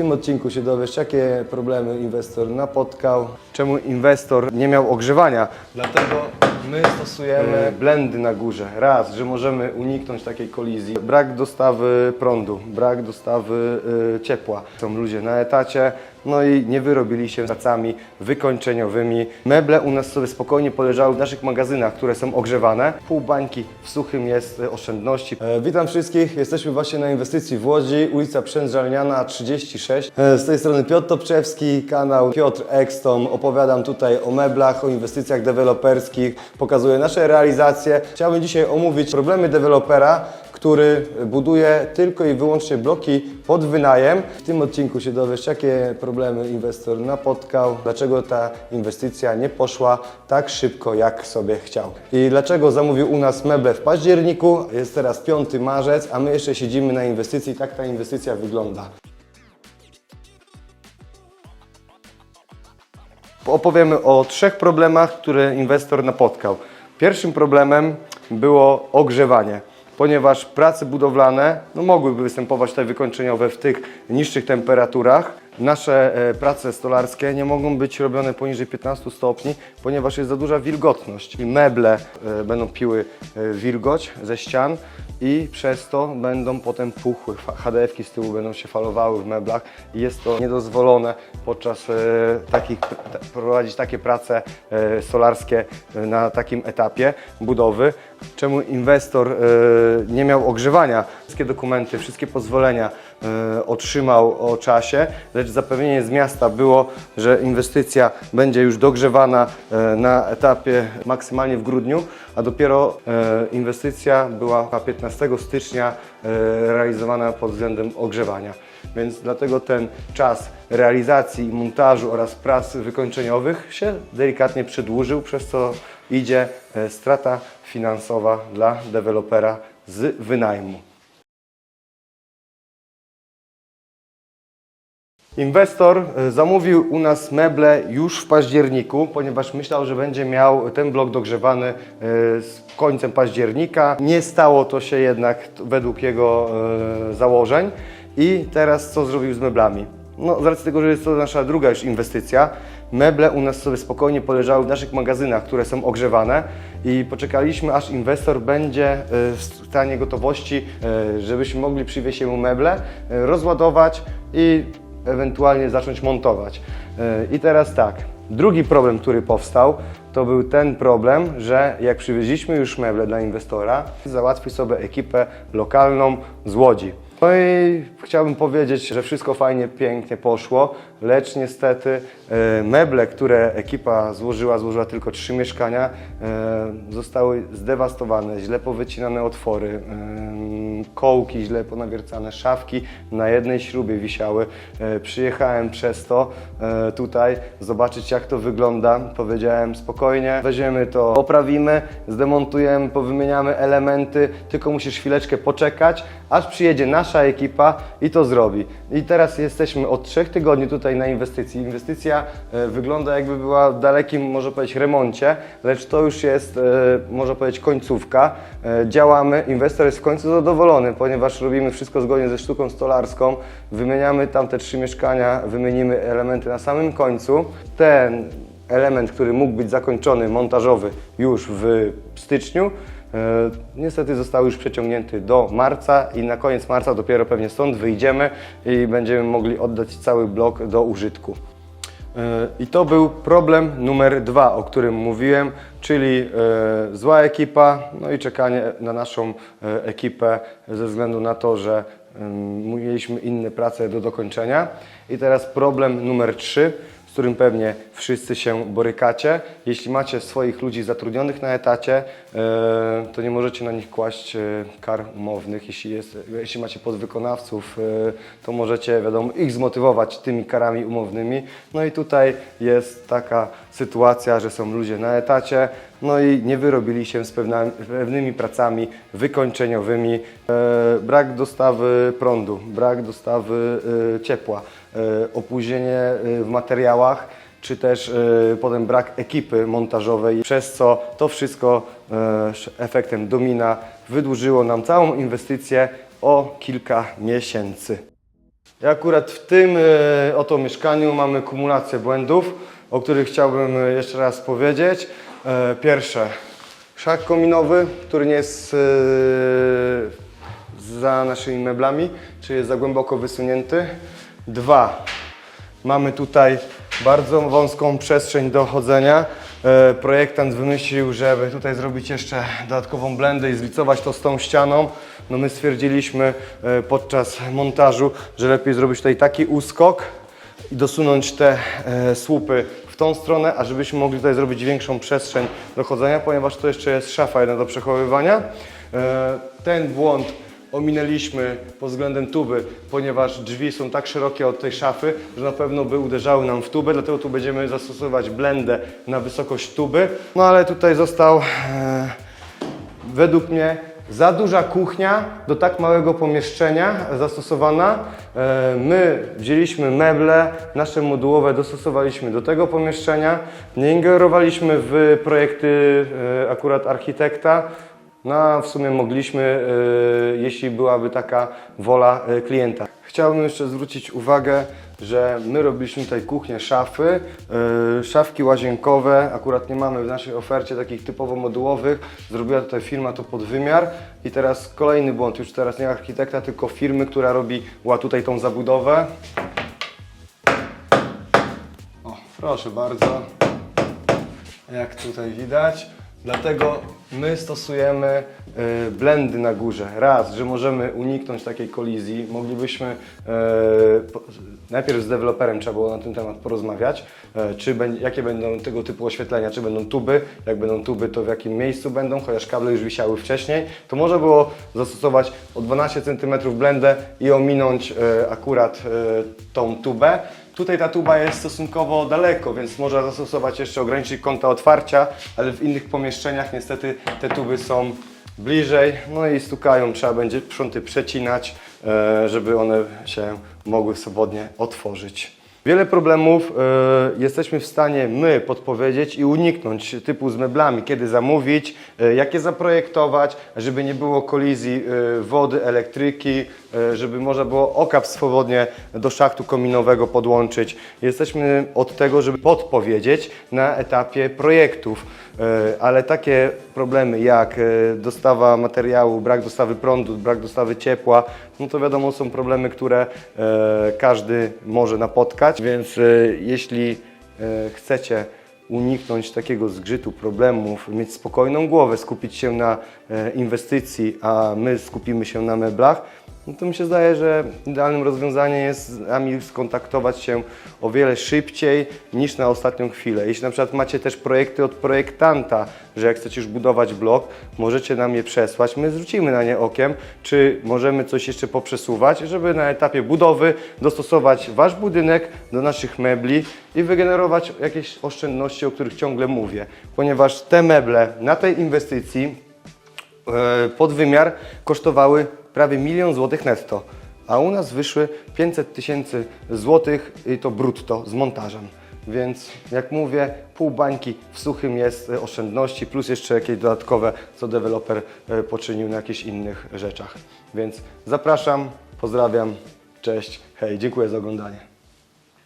tym odcinku się dowiesz, jakie problemy inwestor napotkał, czemu inwestor nie miał ogrzewania. Dlatego my stosujemy blendy na górze. Raz, że możemy uniknąć takiej kolizji. Brak dostawy prądu, brak dostawy y, ciepła. Są ludzie na etacie, no i nie wyrobili się pracami wykończeniowymi. Meble u nas sobie spokojnie poleżały w naszych magazynach, które są ogrzewane. Pół bańki w suchym jest oszczędności. E, witam wszystkich, jesteśmy właśnie na inwestycji w Łodzi, ulica Przędzalniana 36. E, z tej strony Piotr Topczewski, kanał Piotr Ekstom. Opowiadam tutaj o meblach, o inwestycjach deweloperskich, pokazuję nasze realizacje. Chciałbym dzisiaj omówić problemy dewelopera, który buduje tylko i wyłącznie bloki pod wynajem. W tym odcinku się dowiesz, jakie problemy inwestor napotkał, dlaczego ta inwestycja nie poszła tak szybko, jak sobie chciał. I dlaczego zamówił u nas meble w październiku, jest teraz 5 marzec, a my jeszcze siedzimy na inwestycji, tak ta inwestycja wygląda. Opowiemy o trzech problemach, które inwestor napotkał. Pierwszym problemem było ogrzewanie, ponieważ prace budowlane no, mogłyby występować tutaj wykończeniowe w tych niższych temperaturach. Nasze e, prace stolarskie nie mogą być robione poniżej 15 stopni, ponieważ jest za duża wilgotność. I meble e, będą piły e, wilgoć ze ścian i przez to będą potem puchły. HDF-ki z tyłu będą się falowały w meblach i jest to niedozwolone podczas takich, prowadzić takie prace solarskie na takim etapie budowy. Czemu inwestor e, nie miał ogrzewania? Wszystkie dokumenty, wszystkie pozwolenia e, otrzymał o czasie, lecz zapewnienie z miasta było, że inwestycja będzie już dogrzewana e, na etapie maksymalnie w grudniu, a dopiero inwestycja była 15 stycznia realizowana pod względem ogrzewania. Więc dlatego ten czas realizacji, montażu oraz prac wykończeniowych się delikatnie przedłużył, przez co idzie e, strata finansowa dla dewelopera z wynajmu. Inwestor e, zamówił u nas meble już w październiku, ponieważ myślał, że będzie miał ten blok dogrzewany e, z końcem października. Nie stało to się jednak według jego założeń. I teraz co zrobił z meblami? No, z racji tego, że jest to nasza druga już inwestycja, meble u nas sobie spokojnie poleżały w naszych magazynach, które są ogrzewane i poczekaliśmy, aż inwestor będzie e, w stanie gotowości, e, żebyśmy mogli przywieźć mu meble, e, rozładować i ewentualnie zacząć montować. I teraz tak, drugi problem, który powstał, to był ten problem, że jak przywieźliśmy już meble dla inwestora, załatwił sobie ekipę lokalną z Łodzi. No i chciałbym powiedzieć, że wszystko fajnie, pięknie poszło, lecz niestety e, meble, które ekipa złożyła, złożyła tylko trzy mieszkania, e, zostały zdewastowane, źle powycinane otwory, em, kołki źle ponawiercane, szafki na jednej śrubie wisiały. E, Przyjechałem przez to e, tutaj zobaczyć jak to wygląda. Powiedziałem spokojnie, weźmiemy to, poprawimy, zdemontujemy, powymieniamy elementy, tylko musisz chwileczkę poczekać, aż przyjedzie nasza ekipa i to zrobi. I teraz jesteśmy od trzech tygodni tutaj na inwestycji. Inwestycja e, wygląda jakby była w dalekim, może powiedzieć, remoncie, lecz to już jest, e, można powiedzieć, końcówka. E, Działamy, inwestor jest w końcu zadowolony, ponieważ robimy wszystko zgodnie ze sztuką stolarską. Wymieniamy tam te trzy mieszkania, wymienimy elementy na samym końcu. Ten element, który mógł być zakończony, montażowy już w styczniu, Niestety został już przeciągnięty do marca i na koniec marca dopiero pewnie stąd wyjdziemy i będziemy mogli oddać cały blok do użytku. E, I to był problem numer dwa, o którym mówiłem, czyli e, zła ekipa, no i czekanie na naszą e, ekipę ze względu na to, że mieliśmy inne prace do dokończenia. I teraz problem numer trzy, z którym pewnie wszyscy się borykacie. Jeśli macie swoich ludzi zatrudnionych na etacie, e, to nie możecie na nich kłaść e, kar umownych. Jeśli, jest, jeśli macie podwykonawców, e, to możecie, wiadomo, ich zmotywować tymi karami umownymi. No i tutaj jest taka sytuacja, że są ludzie na etacie, no i nie wyrobili się z pewnymi pracami wykończeniowymi. Brak dostawy prądu, brak dostawy ciepła, opóźnienie e, w materiałach, czy też e, potem brak ekipy montażowej, przez co to wszystko e, efektem domina wydłużyło nam całą inwestycję o kilka miesięcy. I akurat w tym e, oto mieszkaniu mamy kumulację błędów, o których chciałbym e, jeszcze raz powiedzieć. E, Pierwsze, szak kominowy, który nie jest e, za naszymi meblami, czyli jest za głęboko wysunięty. Dwa, mamy tutaj bardzo wąską przestrzeń do chodzenia. E, Projektant wymyślił, żeby tutaj zrobić jeszcze dodatkową blendę i zlicować to z tą ścianą. No my stwierdziliśmy e, podczas montażu, że lepiej zrobić tutaj taki uskok i dosunąć te e, słupy w tą stronę, a żebyśmy mogli tutaj zrobić większą przestrzeń do chodzenia, ponieważ to jeszcze jest szafa jedna do przechowywania. Ten błąd ominęliśmy pod względem tuby, ponieważ drzwi są tak szerokie od tej szafy, że na pewno by uderzały nam w tubę, dlatego tu będziemy zastosować blendę na wysokość tuby. No ale tutaj został e, według mnie za duża kuchnia do tak małego pomieszczenia zastosowana. E, My wzięliśmy meble, nasze modułowe dostosowaliśmy do tego pomieszczenia, nie ingerowaliśmy w projekty e, akurat architekta. No a w sumie mogliśmy, e, jeśli byłaby taka wola e, klienta. Chciałbym jeszcze zwrócić uwagę, że my robiliśmy tutaj kuchnię, szafy, e, szafki łazienkowe. Akurat nie mamy w naszej ofercie takich typowo modułowych. Zrobiła tutaj firma to pod wymiar. I teraz kolejny błąd, już teraz nie architekta, tylko firmy, która robiła tutaj tą zabudowę. O, proszę bardzo jak tutaj widać. Dlatego my stosujemy y, blendy na górze. Raz, że możemy uniknąć takiej kolizji. Moglibyśmy y, najpierw z deweloperem trzeba było na ten temat porozmawiać, y, czy jakie będą tego typu oświetlenia, czy będą tuby, jak będą tuby, to w jakim miejscu będą, chociaż kable już wisiały wcześniej. To można było zastosować o 12 cm blendę i ominąć akurat tą tubę. Tutaj ta tuba jest stosunkowo daleko, więc można zastosować jeszcze ograniczyć kąta otwarcia, ale w innych pomieszczeniach niestety te tuby są bliżej, no i stukają, trzeba będzie prząty przecinać, e, żeby one się mogły swobodnie otworzyć. Wiele problemów e, jesteśmy w stanie my podpowiedzieć i uniknąć typu z meblami, kiedy zamówić, e, jakie zaprojektować, żeby nie było kolizji e, wody, elektryki, e, żeby można było okap swobodnie do szachtu kominowego podłączyć. Jesteśmy od tego, żeby podpowiedzieć na etapie projektów, e, ale takie problemy jak e, dostawa materiału, brak dostawy prądu, brak dostawy ciepła, no to wiadomo są problemy, które e, każdy może napotkać, więc e, jeśli e, chcecie uniknąć takiego zgrzytu problemów, mieć spokojną głowę, skupić się na e, inwestycji, a my skupimy się na meblach, no to mi się zdaje, że idealnym rozwiązaniem jest z nami skontaktować się o wiele szybciej niż na ostatnią chwilę. Jeśli na przykład macie też projekty od projektanta, że jak chcecie już budować blok, możecie nam je przesłać, my zwrócimy na nie okiem, czy możemy coś jeszcze poprzesuwać, żeby na etapie budowy dostosować Wasz budynek do naszych mebli i wygenerować jakieś oszczędności, o których ciągle mówię. Ponieważ te meble na tej inwestycji e, pod wymiar kosztowały prawie milion złotych netto, a u nas wyszły 500 tysięcy złotych i to brutto z montażem. Więc jak mówię, pół bańki w suchym jest e, oszczędności, plus jeszcze jakieś dodatkowe, co deweloper e, poczynił na jakichś innych rzeczach. Więc zapraszam, pozdrawiam, cześć, hej, dziękuję za oglądanie.